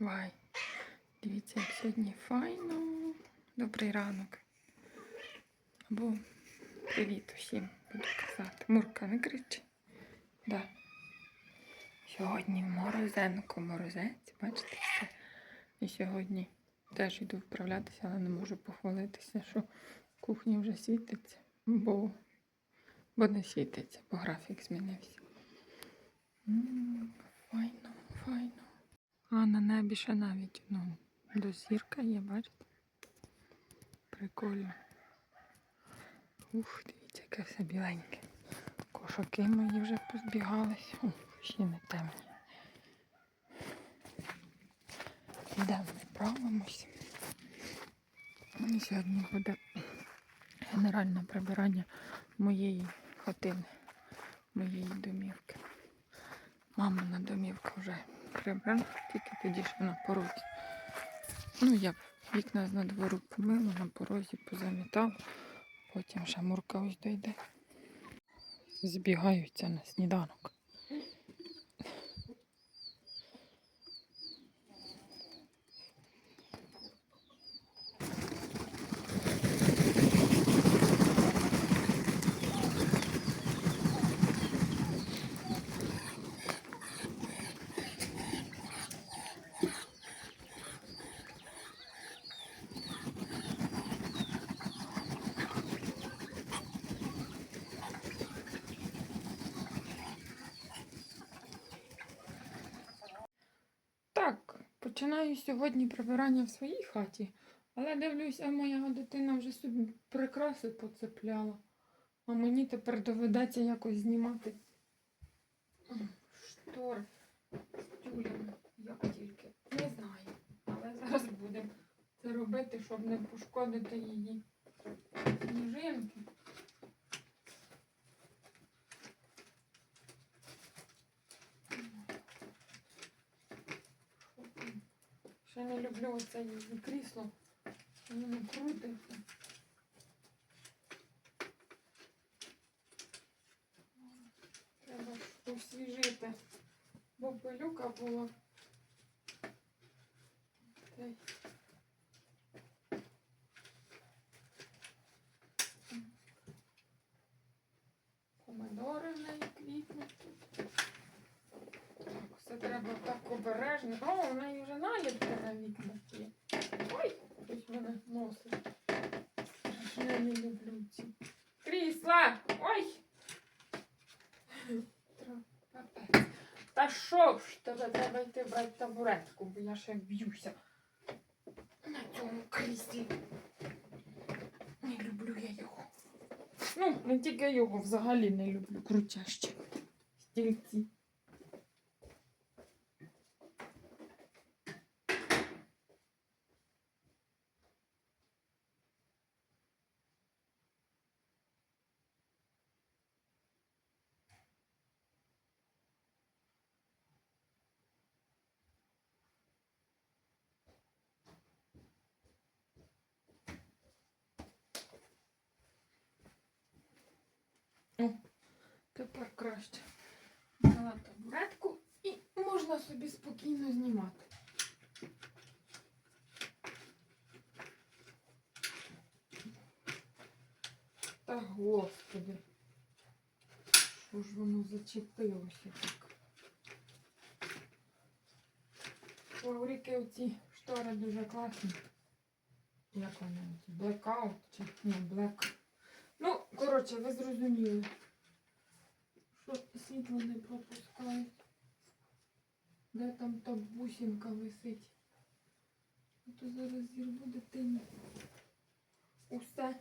Вай. Дивіться, як сьогодні файно. Добрий ранок. Або привіт усім, буду казати. Мурка, не кричи. Да. Сьогодні морозенко, морозець, бачите все. І сьогодні теж йду вправлятися, але не можу похвалитися, що в кухні вже світиться, бо, бо не світиться, бо графік змінився. М, Файно, файно. А на небі навіть ну, дозірка є, бачите? Прикольно. Ух, дивіться, яке все біленьке. Кошаки мої вже позбігались. О, ще не темні. Йдемо, відправимось. І Сьогодні буде генеральне прибирання моєї хатини, моєї домівки. Мамина домівка вже прибрана, тільки тоді ще на порозі. Ну, я вікна з надвору помила, на порозі позамітала, потім ще мурка ось дойде. Збігаються на сніданок. Так, починаю сьогодні прибирання в своїй хаті, але дивлюся, моя дитина вже собі прикраси поцепляла. А мені тепер доведеться якось знімати м, штори з тюлями, як тільки. Не знаю. Але зараз будемо це робити, щоб не пошкодити її сніжинки. Ще не люблю оце крісло. Воно не крутиться. Треба освіжити, бо пилюка була. Та Помидори в неї квітнуть. Так, все треба так обережно. О, у неї вже наліпки на вікнах є. Ой, хтось мене носить. Я не люблю ці. Крісла! Ой! Та що ж, тебе треба йти брати табуретку, бо я ще б'юся на цьому кріслі. Не люблю я його. Ну, не тільки його взагалі не люблю. Крутящі стільці. О, тепер краще. Взяла табуретку і можна собі спокійно знімати. Та господи. Що ж воно зачепилося так? Фаворики оці штори дуже класні. Як вони? Blackout чи ні, black. Ну, коротше, ви зрозуміли, світло не пропускають. Де там та бусинка висить? А то зараз зірву дитині. Усе.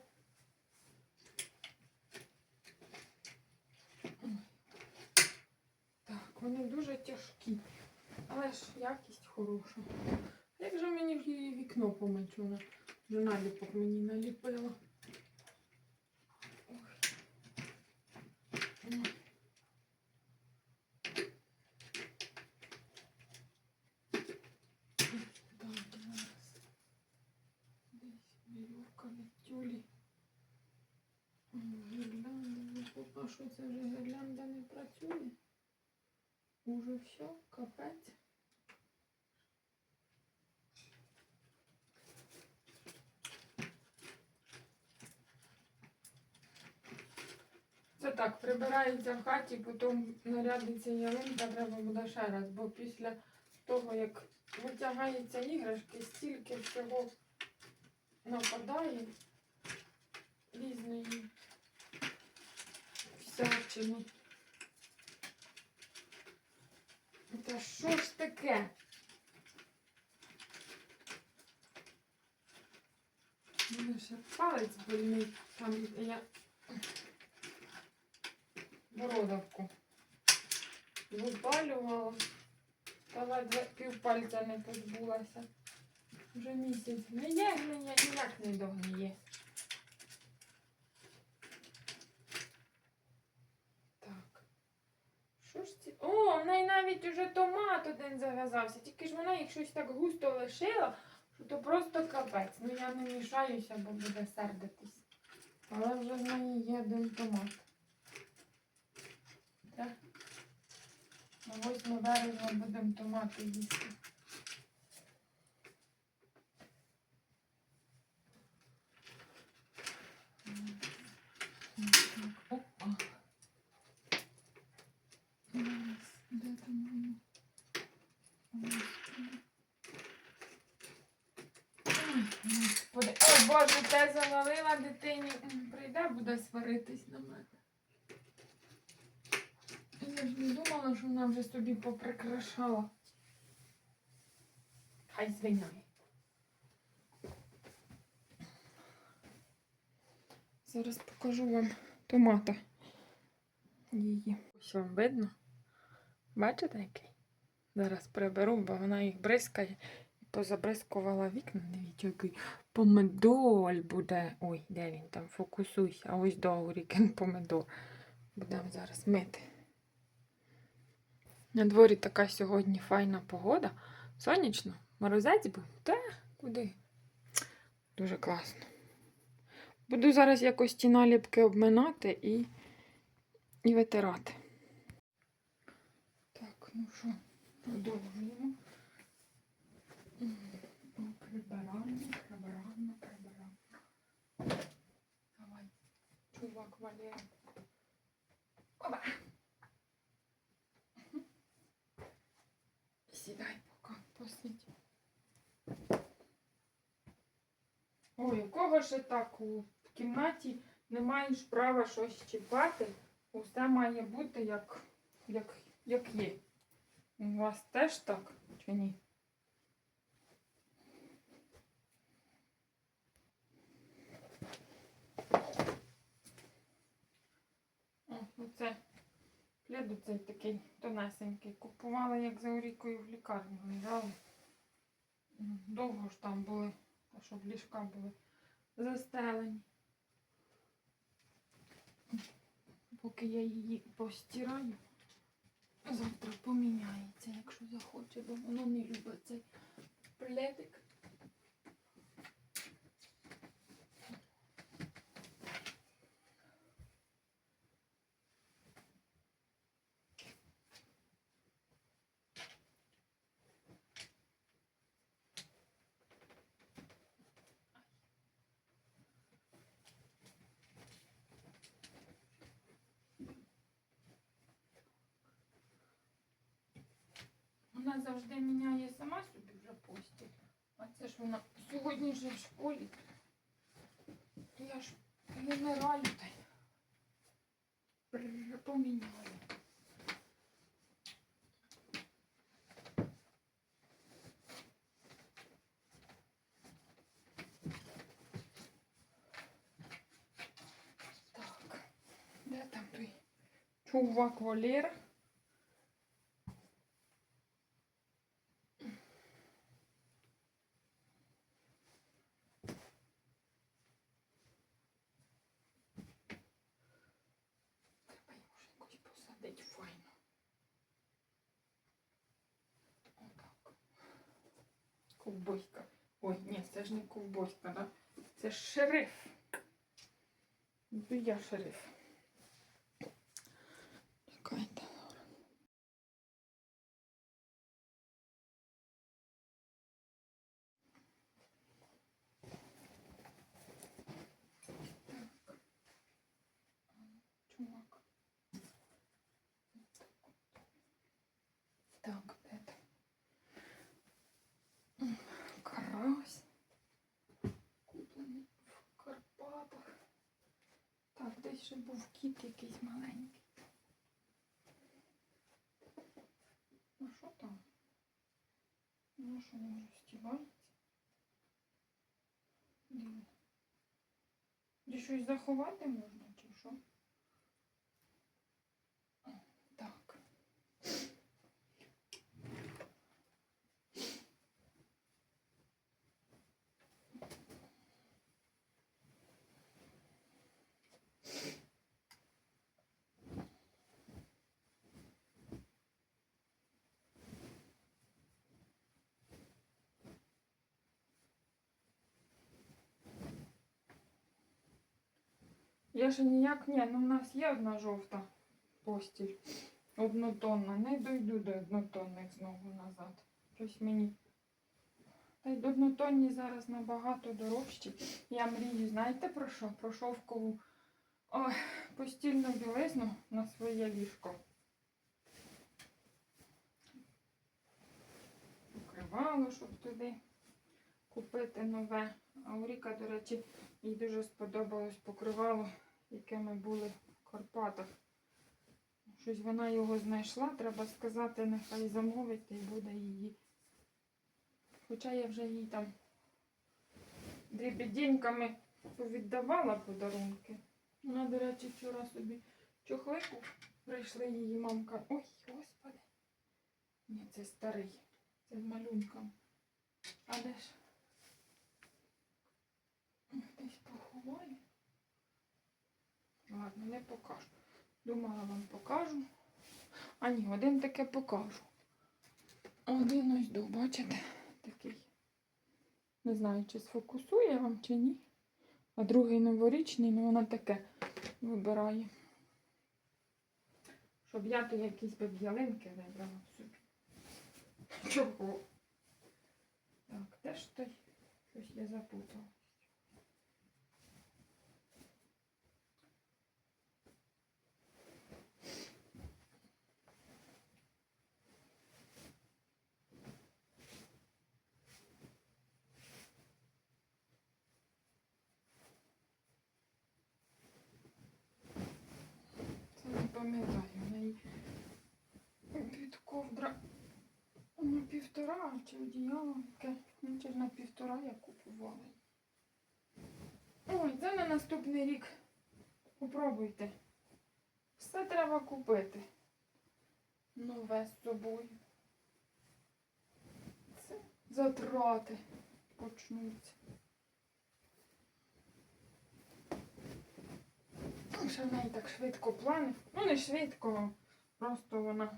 Так, вони дуже тяжкі. Але ж якість хороша. Як же мені вікно вона вже наліпок мені наліпила. це вже гірлянда не працює. Уже все, капець. Це так, прибирається в хаті, потім нарядиться ялинка, треба буде ще раз, бо після того, як витягаються іграшки, стільки всього нападає різної всячини. Та що ж таке? Мене ще палець больний, там я бородавку випалювала, та ледве півпальця не позбулася. Вже місяць. Не є, не ніяк не догніє. Так. Що ж ці. О, в неї навіть уже томат один зав'язався. Тільки ж вона їх щось так густо лишила, що то просто капець. Ну я не мішаюся, бо буде сердитись. Але вже в неї є один томат. Так. На 8 березня будемо томати їсти. Опа. Ось, Де там воно? Ось. Ой, Господи. О, Те завалила дитині. Прийде, буде сваритись на мене. Я ж не думала, що вона вже собі поприкрашала. Хай звиняє. Зараз покажу вам томата. Її. Ось вам видно? Бачите який? Зараз приберу, бо вона їх бризкає позабризкувала вікна. Дивіться, який помидор буде. Ой, де він там? Фокусуйся. А ось довгорікен помидор. Будемо зараз мити. На дворі така сьогодні файна погода. Сонячно, морозець був. Та куди? Дуже класно. Буду зараз якось ті наліпки обминати і, і витирати. Так, ну що, продовжуємо. М, Прибираємо, прибираємо, прибираємо. Давай, чувак, Валера. Опа! Сідай поки, посидь. Ой, у кого ж так у кімнаті не маєш права щось чіпати? Усе має бути як, як, як є. У вас теж так чи ні? О, оце пледу цей такий тонесенький. Купувала, як за Орікою в лікарню лежали. Довго ж там були, щоб ліжка були застелені. Поки я її постираю, завтра поміняється, якщо захоче, бо воно не любить цей пледик. Вона завжди міняє сама собі вже постіль. А це ж вона сьогодні вже в школі. Я ж вимираю та й вже поміняю. Так, де там той чувак Валера? Ковбойка. Ой, ні, це ж не ковбойка, да? Це ж шериф. Ну, я шериф. Чекайте. Чувак. ще був кіт якийсь маленький. Ну що там? Ну що не розтівається? Дивно. Де щось заховати можна чи що? О, Так. Я ще ніяк, ні, ну в нас є одна жовта постіль. Однотонна. Не дойду до однотонних знову назад. Щось мені. Та й однотонні зараз набагато дорожчі. Я мрію, знаєте про що? Про шовкову ой, постільну білизну на своє ліжко. Покривало, щоб туди купити нове. А у Ріка, до речі, їй дуже сподобалось покривало, яке ми були в Карпатах. Щось вона його знайшла, треба сказати, нехай замовить і буде її. Хоча я вже їй там дрібідіньками повіддавала подарунки. Вона, до речі, вчора собі чохлику прийшли її мамка. Ой, господи. Ні, це старий. Це з малюнком. А де ж? Ладно, не покажу. Думала вам покажу. А ні, один таке покажу. Один ось до, бачите, такий. Не знаю, чи сфокусує вам, чи ні. А другий новорічний, ну вона таке вибирає. Щоб я то якісь би ялинки вибрала собі. Чого? Так, теж той щось я запутала. Це не пам'ятаю. Під ковдра на півтора чи одіяло яке. Ну, чи на півтора я купувала. Ой, це на наступний рік. Попробуйте. Все треба купити. Нове з собою. Це затрати почнуться. Ну, Ще в неї так швидко плани. Ну, не швидко, просто вона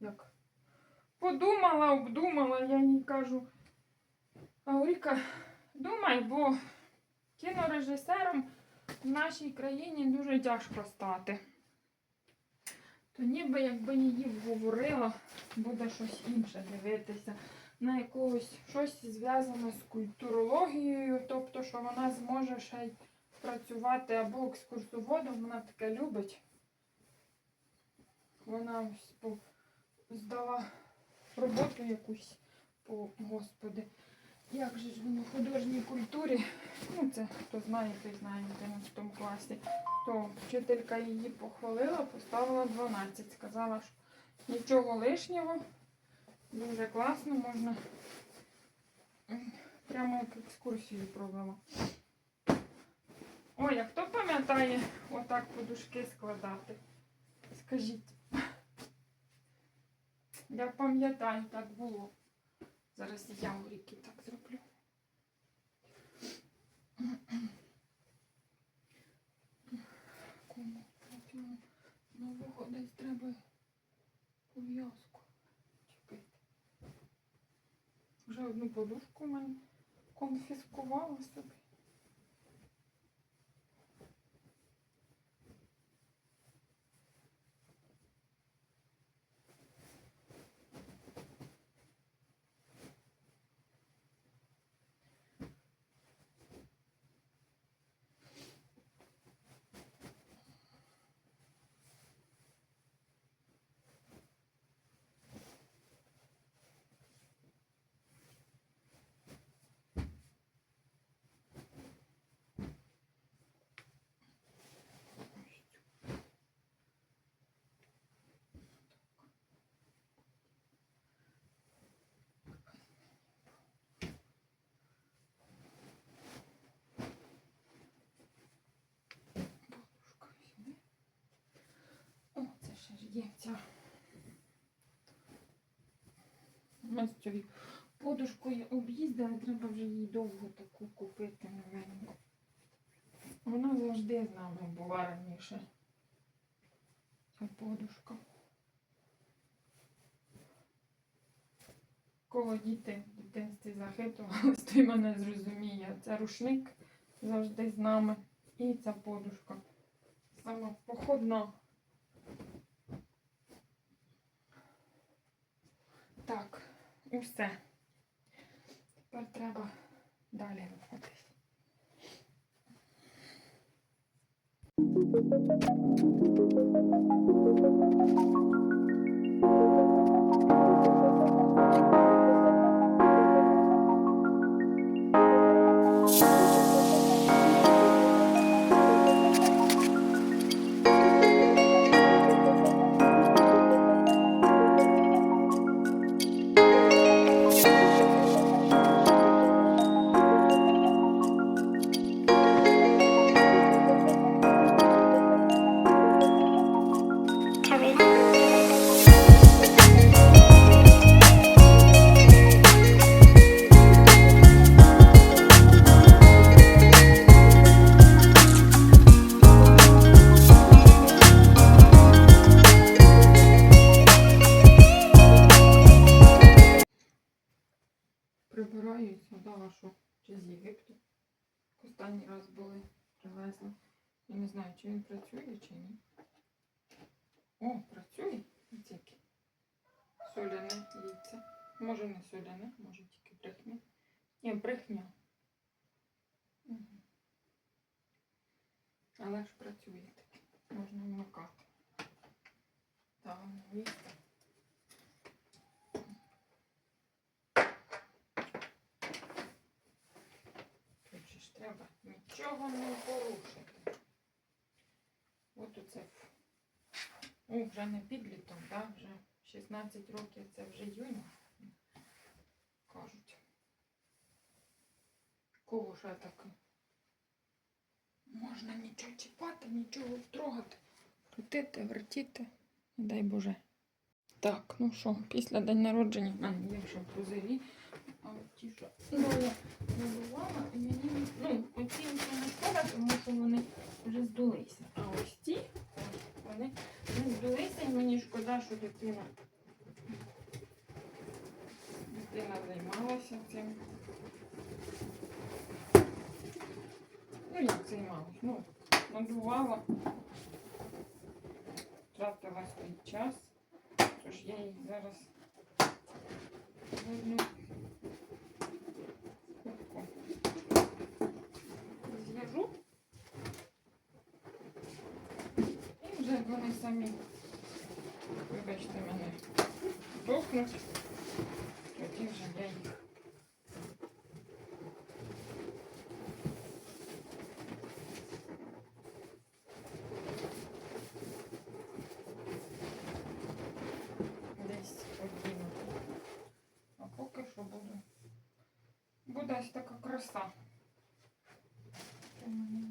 як подумала, обдумала, я їй кажу. Ауріка, думай, бо кінорежисером в нашій країні дуже тяжко стати. То ніби якби її вговорила, буде щось інше дивитися. На якогось щось зв'язане з культурологією, тобто, що вона зможе ще й працювати або екскурсоводом, вона таке любить. Вона ось здала роботу якусь по Господи. Як же ж воно в художній культурі? Ну, це хто знає, той знає в 11 класі. То вчителька її похвалила, поставила 12. Сказала, що нічого лишнього, дуже класно, можна прямо як екскурсію провела. Ой, а хто пам'ятає отак подушки складати? Скажіть. Я пам'ятаю, так було. Зараз я у ріки так зроблю. Кому нового десь треба пов'язку чіпити. Вже одну подушку в мене конфіскувала собі. Є ця. Цією подушкою об'їздили, треба вже їй довго таку купити новеньку. Вона завжди з нами була раніше. Ця подушка. Кого діти в дитинстві захитувались, той мене зрозуміє. Це рушник завжди з нами. І ця подушка. Сама походна. Так, і все. Тепер треба далі рухатись. Соляне яйце. Може не соляне, може тільки брехня. Ні, брехня. Але ж працює таки. Можна вмикати. Так, же ж треба нічого не порушити. От оце. О, вже не підлітом, так? Вже 16 років це вже юні. Кажуть. Кого ж я таке? Можна нічого чіпати, нічого трогати. Крутити, вертіти. Не дай Боже. Так, ну що, після день народження в мене є вже пузирі. А от ті, що Доля набувала, і мені ну, оці вже не шкода, тому що вони вже здулися. А ось ті, ось, вони не здулися, і мені шкода, що дитина, дитина займалася цим. Ну, як займалась? Ну, надувала, тратила свій час. Тож я їх зараз верну. Зв'яжу. І вже вони самі, вибачте мене, дохнуть, тоді вже я їх. Десь одіну. А поки що буде. Буде ось така краса. Це в мене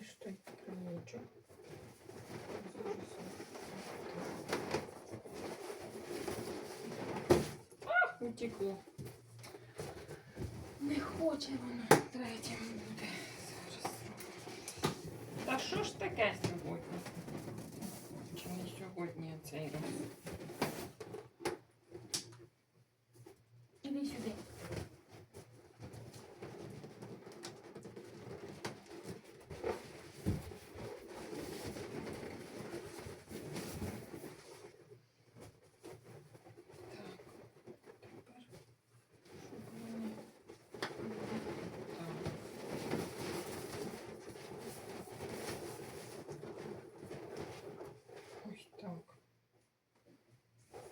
Рештуй примочок. Утекло. Не хочет вона третім буде. Да что ж таке сегодня? Чи не сьогодні цей раз?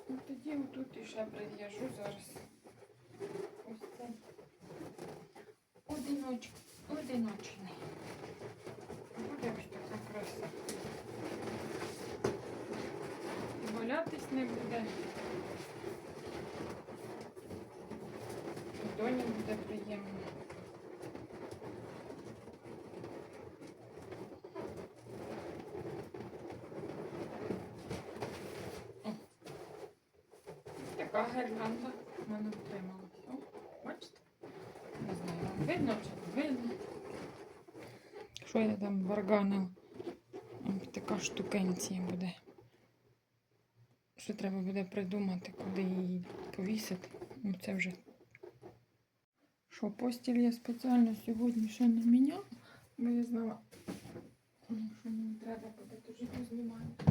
І тоді отут іще прив'яжу зараз. Ось цей одиноч... одиночний. Буде ось така краса. Валятись не буде. І доні буде приємно. О. Ось Така гирлянда в мене втрималась. О, бачите? Не знаю, вам видно чи не видно. Що я там варганив? Така штукенція буде. Що треба буде придумати, куди її повісити. Ну, це вже. Що, постіль я спеціально сьогодні ще не міняла, бо я знала, що мені треба буде дуже познімати.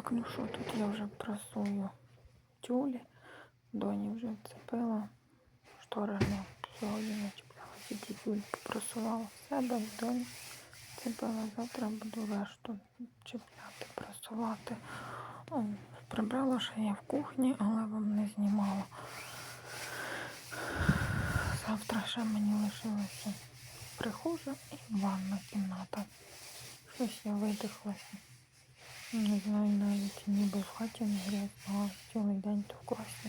Так, ну що, тут я вже прасую тюлі. Доні вже вцепила. Штори не сьогодні не чіпляла. Ті тюлі попросувала в себе, в доні вцепила. Завтра буду решту чіпляти, прасувати. О, Прибрала ще я в кухні, але вам не знімала. Завтра ще мені лишилося прихожа і ванна кімната. Щось я видихлася. Не знаю навіть ніби в хаті не грязно, а цілий день то в класі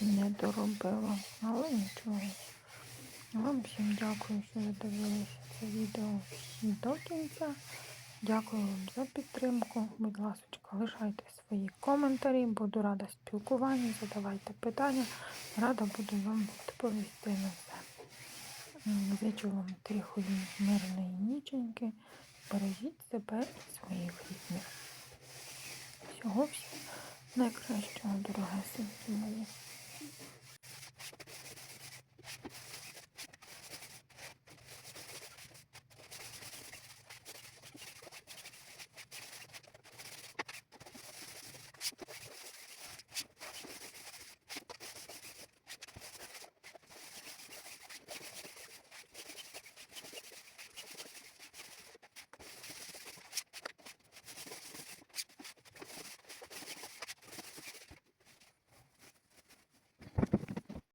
не доробила. Але нічого. Вам всім дякую, що ви дивилися це відео до кінця. Дякую вам за підтримку. Будь ласка, лишайте свої коментарі. Буду рада спілкуванню, задавайте питання. Рада буду вам відповісти на все. Зичу вам тихої, мирної ніченьки. Бережіть себе і своїх рідних. Всього всім найкращого, дорогесенькі мої.